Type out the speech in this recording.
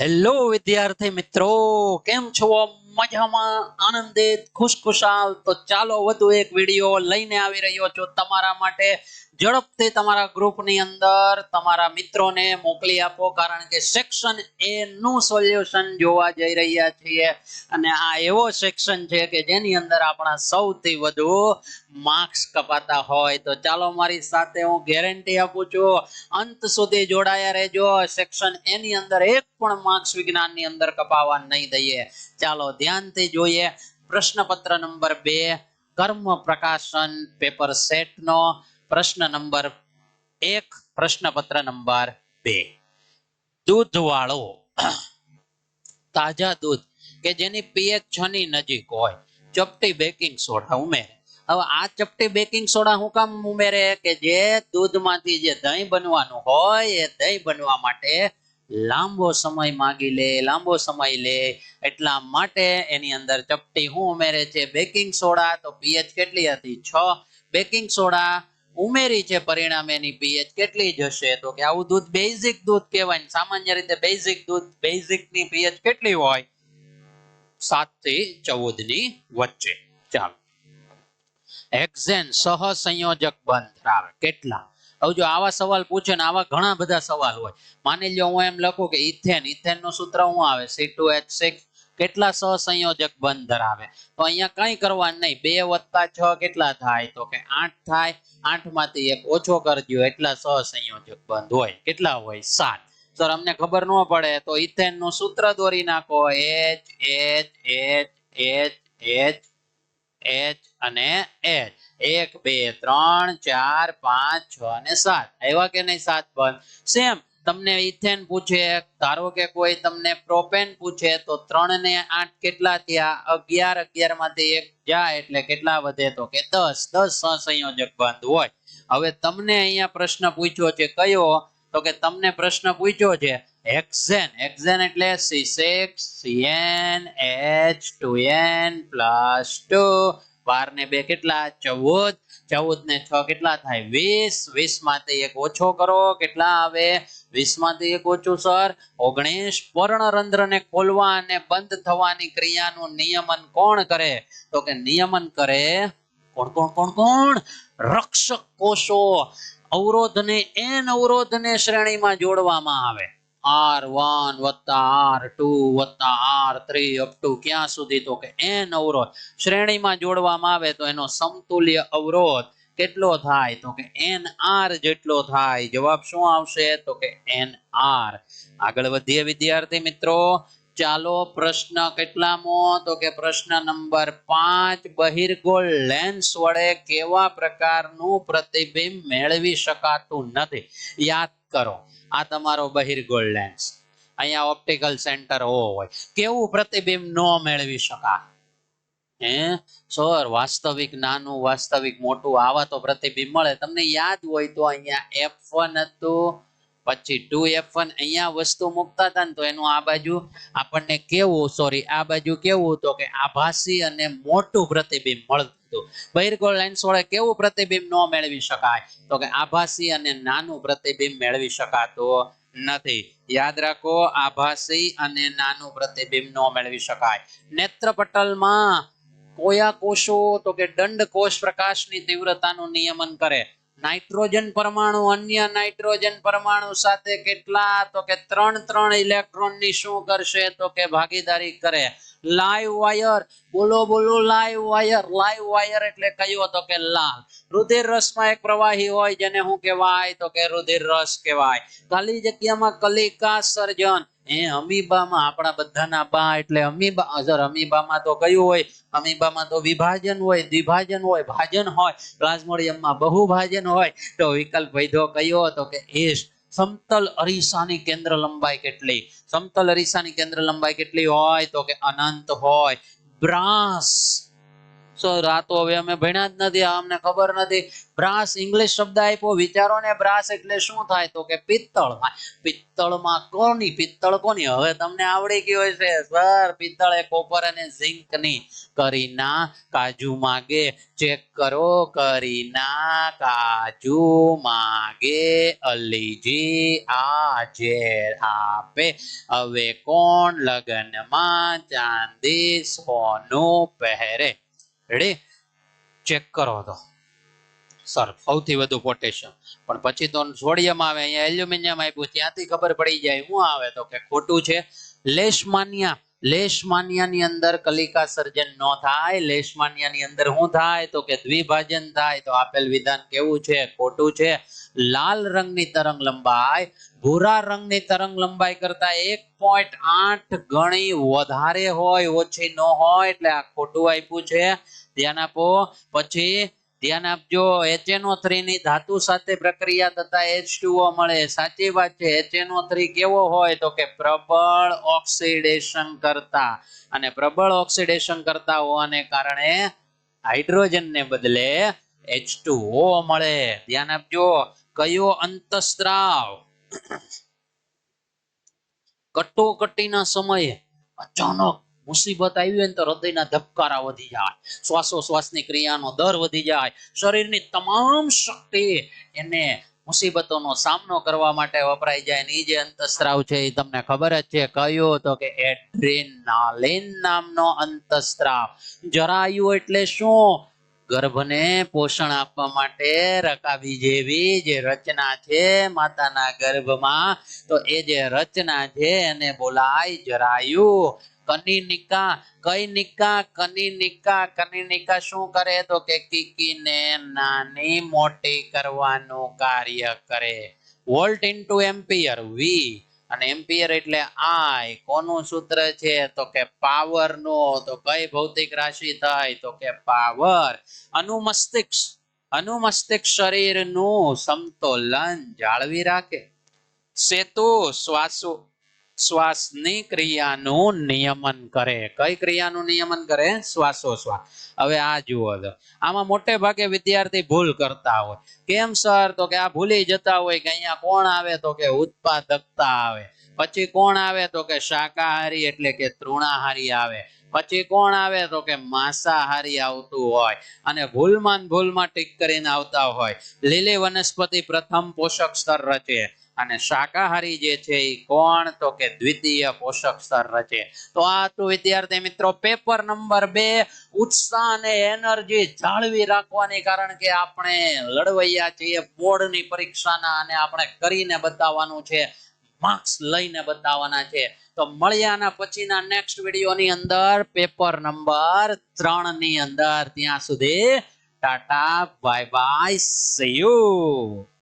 Hello વિદ્યાર્થી મિત્રો. કેમ છો મજામાં આનંદિત ખુશખુશાલ. તો ચાલો વધુ એક વીડિયો લઈને આવી રહ્યો છું તમારા માટે. ઝડપથી તમારા ગ્રુપની અંદર તમારા મિત્રોને મોકલી આપો, કારણ કે સેક્શન એ નું સોલ્યુશન જોવા જઈ રહ્યા છીએ. અને આ એવો સેક્શન છે કે જેની અંદર આપણા સૌથી વધુ માર્ક્સ કપાતા હોય. તો ચાલો મારી સાથે હું ગેરંટી આપું છું. અંત સુધી જોડાયા રહેજો. સેક્શન એની અંદર એક પણ માર્ક્સ વિજ્ઞાનની અંદર કપાવા નહીં દઈએ. ચાલો ધ્યાનથી જોઈએ. પ્રશ્નપત્ર નંબર બે, કર્મ પ્રકાશન પેપર સેટ નો પ્રશ્ન નંબર એક, પ્રશ્નપત્ર નંબર બે. દૂધ વાળો, તાજા દૂધ કે જેની પીએચ છ ની નજીક હોય. ચપટી બેકિંગ સોડા ઉમેરે. હવે આ ચપટી બેકિંગ સોડા હું કામ ઉમેરે? કે જે દૂધમાંથી જે દહીં બનવાનું હોય, એ દહીં બનવા માટે લાંબો સમય માગી લે, લાંબો સમય લે. એટલા માટે એની અંદર ચપટી હું ઉમેરે છે? બેકિંગ સોડા તો પીએચ કેટલી હતી? છ. બેકિંગ સોડા ઉમેરી છે પરિણામે એની પીએચ કેટલી જશે? તો કે આવું દૂધ બેઝિક દૂધ કહેવાય સામાન્ય રીતે બેઝિક દૂધ બેઝિકની પીએચ કેટલી હોય? સાતથી ચૌદની વચ્ચે. ચાલો. એક્ઝેન સહસંયોજક બંધ. ધરાવે કેટલા? હવે જો આવા સવાલ પૂછે ને આવા ઘણા બધા સવાલ હોય. માની લ્યો હું એમ લખું કે ઇથેન ઇથેનનું સૂત્ર શું આવે? સી ટુ એચ સિક્સ કેટલા સહસંયોજક બંધ ધરાવે? તો અહીંયા કઈ કરવાનું નહીં. બે વત્તા છ કેટલા થાય? તો કે આઠ થાય. આઠમાંથી એક ઓછો કરજો. એટલા સહસંયોજક બંધ હોય. કેટલા હોય? સાત. સર, અમને ખબર ન પડે. તો ઇથેનનું સૂત્ર દોરી નાખો. H H H H H H અને એચ એક, બે, ત્રણ, ચાર, પાંચ, છ અને સાત. આવ્યા કે નહીં સાત? બંધ. સેમ તમને ઇથેન પૂછે. ધારો કે કોઈ તમને પ્રોપેન પૂછે, તો ત્રણ ને આઠ કેટલા થયા? અગિયાર. અગિયારમાંથી એક જાય એટલે કેટલા વધે? તો કે દસ. દસ સંયોજક બંધ હોય. હવે તમને અહીંયા પ્રશ્ન પૂછ્યો છે કયો? તો કે તમને પ્રશ્ન પૂછ્યો છે હેક્ઝેન હેક્ઝેન એટલે C6 CN H2N plus two બાર ને બે કેટલા? ચૌદ. ચૌદ ને છ કેટલા થાય? વીસ. વીસમાંથી એક ઓછો કરો. કેટલા આવે? વીસમાંથી એક ઓછું, સર. ઓગણીસ. પર્ણરંધ્ર ને ખોલવા અને બંધ થવાની ક્રિયાનું નિયમન કોણ કરે? તો કે નિયમન કરે કોણ કોણ કોણ કોણ? રક્ષક કોષો. અવરોધને એન અવરોધને શ્રેણીમાં જોડવામાં આવે. આર વન વત્તા આર ટુ વત્તા આર થ્રી અપ ટુ ક્યાં સુધી તો કે એન અવરોધ. શ્રેણીમાં જોડવામાં આવે તો એનો સમતુલ્ય અવરોધ કેટલો થાય તો કે એન આર જેટલો થાય. જવાબ શું આવશે તો કે એન આર આગળ વધીએ વિદ્યાર્થી મિત્રો. ચાલો પ્રશ્ન કેટલામો? તો કે પ્રશ્ન નંબર પાંચ, બહિર્ગોળ લેન્સ વડે કેવા પ્રકારનું પ્રતિબિંબ મેળવી શકાતું નથી? યાદ કરો. આ તમારો બહિર્ગોળ લેન્સ અહીંયા ઓપ્ટિકલ સેન્ટર હોય. કેવું પ્રતિબિંબ ન મેળવી શકાય? હે? સર, વાસ્તવિક, નાનું, વાસ્તવિક, મોટું, આવા તો પ્રતિબિંબ મળે. તમને યાદ હોય તો અહીંયા એફ વન હતું. પછી ટુ એફ વન અહીંયા વસ્તુ મૂકતા હતા ને તો એનું આ બાજુ આપણને કેવું સોરી આ બાજુ કેવું તો કે આભાસી અને મોટું પ્રતિબિંબ મળતું બહિર્ગોળ લેન્સ વડે કેવું પ્રતિબિંબ ન મેળવી શકાય? તો કે આભાસી અને નાનું પ્રતિબિંબ મેળવી શકાતો નથી. યાદ રાખો, આભાસી અને નાનું પ્રતિબિંબ ન મેળવી શકાય. નેત્રપટલમાં કોયા કોષો તો કે દંડ કોષ પ્રકાશની તીવ્રતાનું નિયમન કરે. નાઇટ્રોજન પરમાણુ, અન્ય નાઇટ્રોજન પરમાણુ સાથે કેટલા? તો કે ત્રણ ત્રણ ઇલેક્ટ્રોનની શું કરશે? તો કે ભાગીદારી કરે. Live wire. બોલો બોલો, લાઈવ વાયર. લાઈવ વાયર એટલે કયો? તો કે લાલ. રુધિર રસમાં એક પ્રવાહી હોય જેને શું કહેવાય? તો કે રુધિર રસ કહેવાય. ખાલી જગ્યામાં કલિકા સર્જન એ અમીબામાં આપણા બધાના બા એટલે અમીબા સર, અમીબામાં તો કયું હોય? અમીબામાં તો વિભાજન હોય, દ્વિભાજન હોય, ભાજન હોય, પ્લાઝ્મોડિયમમાં બહુભાજન હોય. તો વિકલ્પ વૈધો કયો તો કે એસ સમતલ અરીસાની કેન્દ્ર લંબાઈ કેટલી? સમતલ અરીસાની કેન્દ્ર લંબાઈ કેટલી હોય? તો કે અનંત હોય. બ્રાસ સર આ હવે અમે ભણ્યા જ નથી, આ અમને ખબર નથી. બ્રાસ ઇંગ્લિશ શબ્દ આપ્યો વિચારો ને બ્રાસ એટલે શું થાય તો કે પિત્તળ થાય. પિત્તળમાં કોની, પિત્તળ કોની? હવે તમને આવડી ગયું હશે સર. પિત્તળ એ કોપર અને ઝિંકની. કરીના કાજુ માગે. ચેક કરો કરીના કાજુ માગે. અલીજી આજે આપે. હવે કોણ લગ્નમાં ચાંદી સોનું પહેરે? રેડી ચેક કરો તો. સર સૌથી વધુ પોટેશિયમ પણ પછી તો સોડિયમ આવે, અહીંયા એલ્યુમિનિયમ આપ્યું, ત્યાંથી ખબર પડી જાય શું આવે તો કે ખોટું છે. લેશમાનિયા, લેશમાનિયાની અંદર કલિકા સર્જન ન થાય, લેશમાનિયાની અંદર શું થાય તો કે દ્વિભાજન થાય, તો આપેલ વિધાન કેવું છે? ખોટું છે. લાલ રંગની તરંગ લંબાઈ, ભૂરા રંગની તરંગ લંબાઈ કરતા એક પોઈન્ટ આઠ ગણી વધારે હોય, ઓછી ન હોય, એટલે આ ખોટું આપ્યું છે. ધ્યાન આપો. પછી ધ્યાન આપજો. HNO3 ની ધાતુ સાથે પ્રક્રિયા થતા H2O મળે. સાચી વાત છે. HNO3 કેવો હોય તો કે પ્રબળ ઓક્સિડેશન કરતા. અને પ્રબળ ઓક્સિડેશન કરતા હોવાને કારણે હાઇડ્રોજન ને બદલે H2O મળે. ધ્યાન આપજો. કયો અંતસ્ત્રાવ? કટોકટીના સમયે અચાનક મુસીબત આવી હોય ને તો હૃદયના ધબકારા વધી જાય. શ્વાસોશ્વાસની ક્રિયાનો દર વધી જાય. શરીરની તમામ શક્તિ એને મુસીબતોનો સામનો કરવા માટે વપરાઈ જાય ને એ જે અંતસ્ત્રાવ છે એ તમને ખબર જ છે. કયો તો કે એડ્રેનાલિન નામનો અંતસ્ત્રાવ. જરાયુ એટલે શું? ગર્ભને પોષણ આપવા માટે રકાબી જેવી જે રચના છે માતાના ગર્ભમાં, તો એ જે રચના છે એને બોલાય જરાયુ. કનિનિકા કઈ નિકા કનિનિકા કનિનિકા શું કરે? તો કે કીકીને નાની મોટી કરવાનું કાર્ય કરે. Volt into ampere, V. અને એમ્પિયર એટલે આય. કોનું સૂત્ર છે? તો કે પાવર નો તો કઈ ભૌતિક રાશિ થાય? તો કે પાવર. અનુમસ્તિષ્ક. અનુમસ્તિષ્ક શરીરનું સમતોલન જાળવી રાખે. સેતુ, શ્વાસો. શ્વાસની ક્રિયાનું નિયમન કરે. કઈ ક્રિયાનું નિયમન કરે? શ્વાસોશ્વાસ. હવે આ જુઓ આમાં મોટે ભાગે વિદ્યાર્થી ભૂલ કરતા હોય. કેમ સર તો કે આ ભૂલી જતા હોય કે અહીંયા કોણ આવે તો કે ઉત્પાદકતા આવે. પછી કોણ આવે તો કે શાકાહારી એટલે કે તૃણાહારી આવે? પછી કોણ આવે તો કે માંસાહારી આવતું હોય? અને ભૂલમાં ભૂલમાં ટીક કરીને આવતા હોય. લીલી વનસ્પતિ પ્રથમ પોષક સ્તર રચે. અને શાકાહારી જે છે એ કોણ તો કે દ્વિતીય પોષક સ્તર રચે. તો આ તો વિદ્યાર્થી મિત્રો પેપર નંબર બે, ઉત્સાહ અને એનર્જી જાળવી રાખવાની કારણ કે આપણે લડવૈયા છીએ, બોર્ડની પરીક્ષાના અને આપણે કરીને બતાવવાનું છે. માર્ક્સ લઈને બતાવવાના છે. તો મળ્યાના પછીના નેક્સ્ટ વિડીયોની અંદર પેપર નંબર ત્રણની અંદર ત્યાં સુધી tata bye bye see you